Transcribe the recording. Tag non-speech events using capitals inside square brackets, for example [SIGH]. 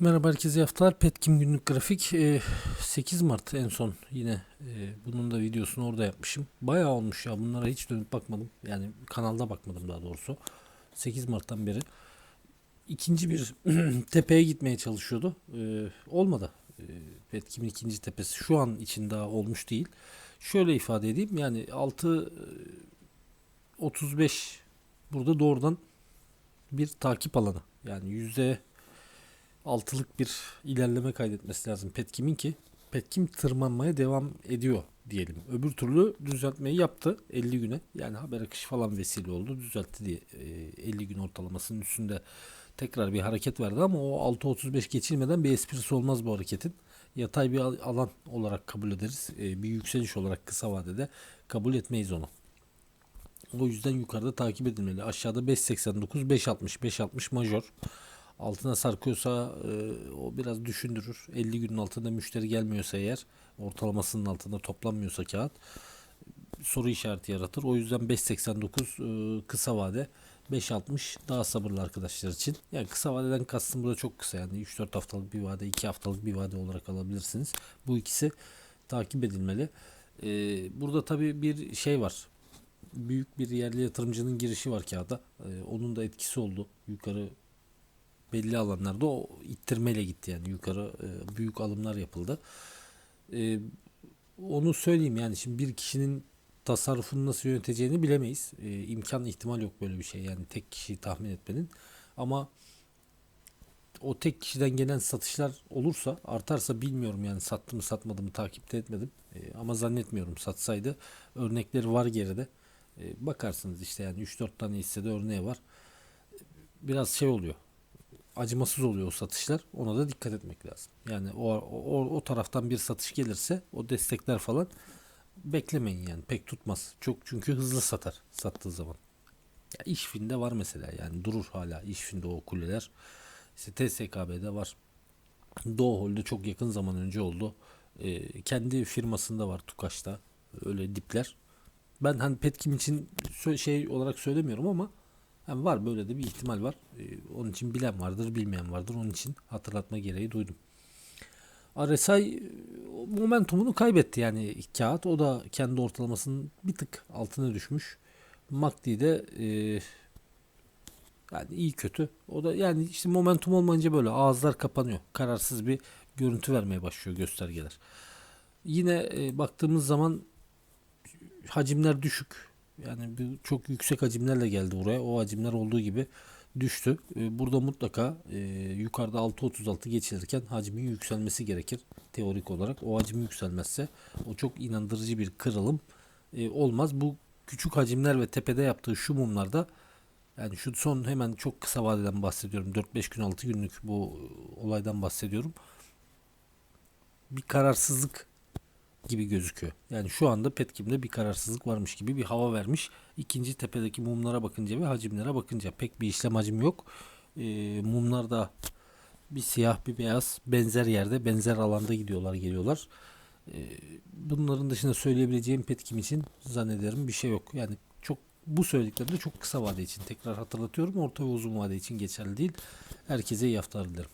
Merhaba herkese haftalar. Petkim günlük grafik. Ee, 8 Mart en son yine e, bunun da videosunu orada yapmışım. Bayağı olmuş ya bunlara hiç dönüp bakmadım. Yani kanalda bakmadım daha doğrusu. 8 Mart'tan beri. ikinci bir [CLEARS THROAT] tepeye gitmeye çalışıyordu. Ee, olmadı. Petkim'in ikinci tepesi şu an için daha olmuş değil. Şöyle ifade edeyim yani 6 e, 35 burada doğrudan bir takip alanı. Yani yüzde altılık bir ilerleme kaydetmesi lazım Petkim'in ki Petkim tırmanmaya devam ediyor diyelim. Öbür türlü düzeltmeyi yaptı 50 güne. Yani haber akışı falan vesile oldu. Düzeltti diye e, 50 gün ortalamasının üstünde tekrar bir hareket verdi ama o 6.35 geçilmeden bir esprisi olmaz bu hareketin. Yatay bir al- alan olarak kabul ederiz. E, bir yükseliş olarak kısa vadede kabul etmeyiz onu. O yüzden yukarıda takip edilmeli. Aşağıda 5.89, 5.60, 5.60 major. Altına sarkıyorsa e, o biraz düşündürür. 50 günün altında müşteri gelmiyorsa eğer ortalamasının altında toplanmıyorsa kağıt soru işareti yaratır. O yüzden 5.89 e, kısa vade 5.60 daha sabırlı arkadaşlar için. Yani kısa vadeden kastım burada çok kısa yani 3-4 haftalık bir vade 2 haftalık bir vade olarak alabilirsiniz. Bu ikisi takip edilmeli. E, burada tabi bir şey var. Büyük bir yerli yatırımcının girişi var kağıda. E, onun da etkisi oldu. Yukarı belli alanlarda o ittirmeyle gitti yani yukarı e, büyük alımlar yapıldı. E, onu söyleyeyim yani şimdi bir kişinin tasarrufunu nasıl yöneteceğini bilemeyiz. E, imkan ihtimal yok böyle bir şey yani tek kişiyi tahmin etmenin. Ama o tek kişiden gelen satışlar olursa artarsa bilmiyorum yani sattı mı satmadı mı takipte etmedim. E, ama zannetmiyorum satsaydı örnekleri var geride. E, bakarsınız işte yani 3-4 tane hissede örneği var. Biraz şey oluyor acımasız oluyor o satışlar. Ona da dikkat etmek lazım. Yani o, o, o taraftan bir satış gelirse o destekler falan beklemeyin yani pek tutmaz. Çok çünkü hızlı satar sattığı zaman. Ya İşfin'de var mesela yani durur hala İşfin'de o kuleler. İşte TSKB'de var. Doğu Hol'de çok yakın zaman önce oldu. Ee, kendi firmasında var Tukaş'ta öyle dipler. Ben hani Petkim için şey olarak söylemiyorum ama yani var böyle de bir ihtimal var. Ee, onun için bilen vardır, bilmeyen vardır. Onun için hatırlatma gereği duydum. RSI e, momentumunu kaybetti yani kağıt. O da kendi ortalamasının bir tık altına düşmüş. MACD de e, yani iyi kötü. O da yani işte momentum olmayınca böyle ağızlar kapanıyor. Kararsız bir görüntü vermeye başlıyor göstergeler. Yine e, baktığımız zaman hacimler düşük. Yani bir, çok yüksek hacimlerle geldi buraya. O hacimler olduğu gibi düştü. E, Burada mutlaka e, yukarıda 6.36 geçilirken hacmin yükselmesi gerekir teorik olarak. O hacim yükselmezse o çok inandırıcı bir kırılım e, olmaz. Bu küçük hacimler ve tepede yaptığı şu mumlarda yani şu son hemen çok kısa vadeden bahsediyorum. 4-5 gün 6 günlük bu olaydan bahsediyorum. Bir kararsızlık gibi gözüküyor. Yani şu anda Petkim'de bir kararsızlık varmış gibi bir hava vermiş. İkinci tepedeki mumlara bakınca ve hacimlere bakınca pek bir işlem hacim yok. Ee, mumlar da bir siyah bir beyaz benzer yerde benzer alanda gidiyorlar geliyorlar. Ee, bunların dışında söyleyebileceğim Petkim için zannederim bir şey yok. Yani çok bu söylediklerim de çok kısa vade için tekrar hatırlatıyorum. Orta ve uzun vade için geçerli değil. Herkese iyi haftalar dilerim.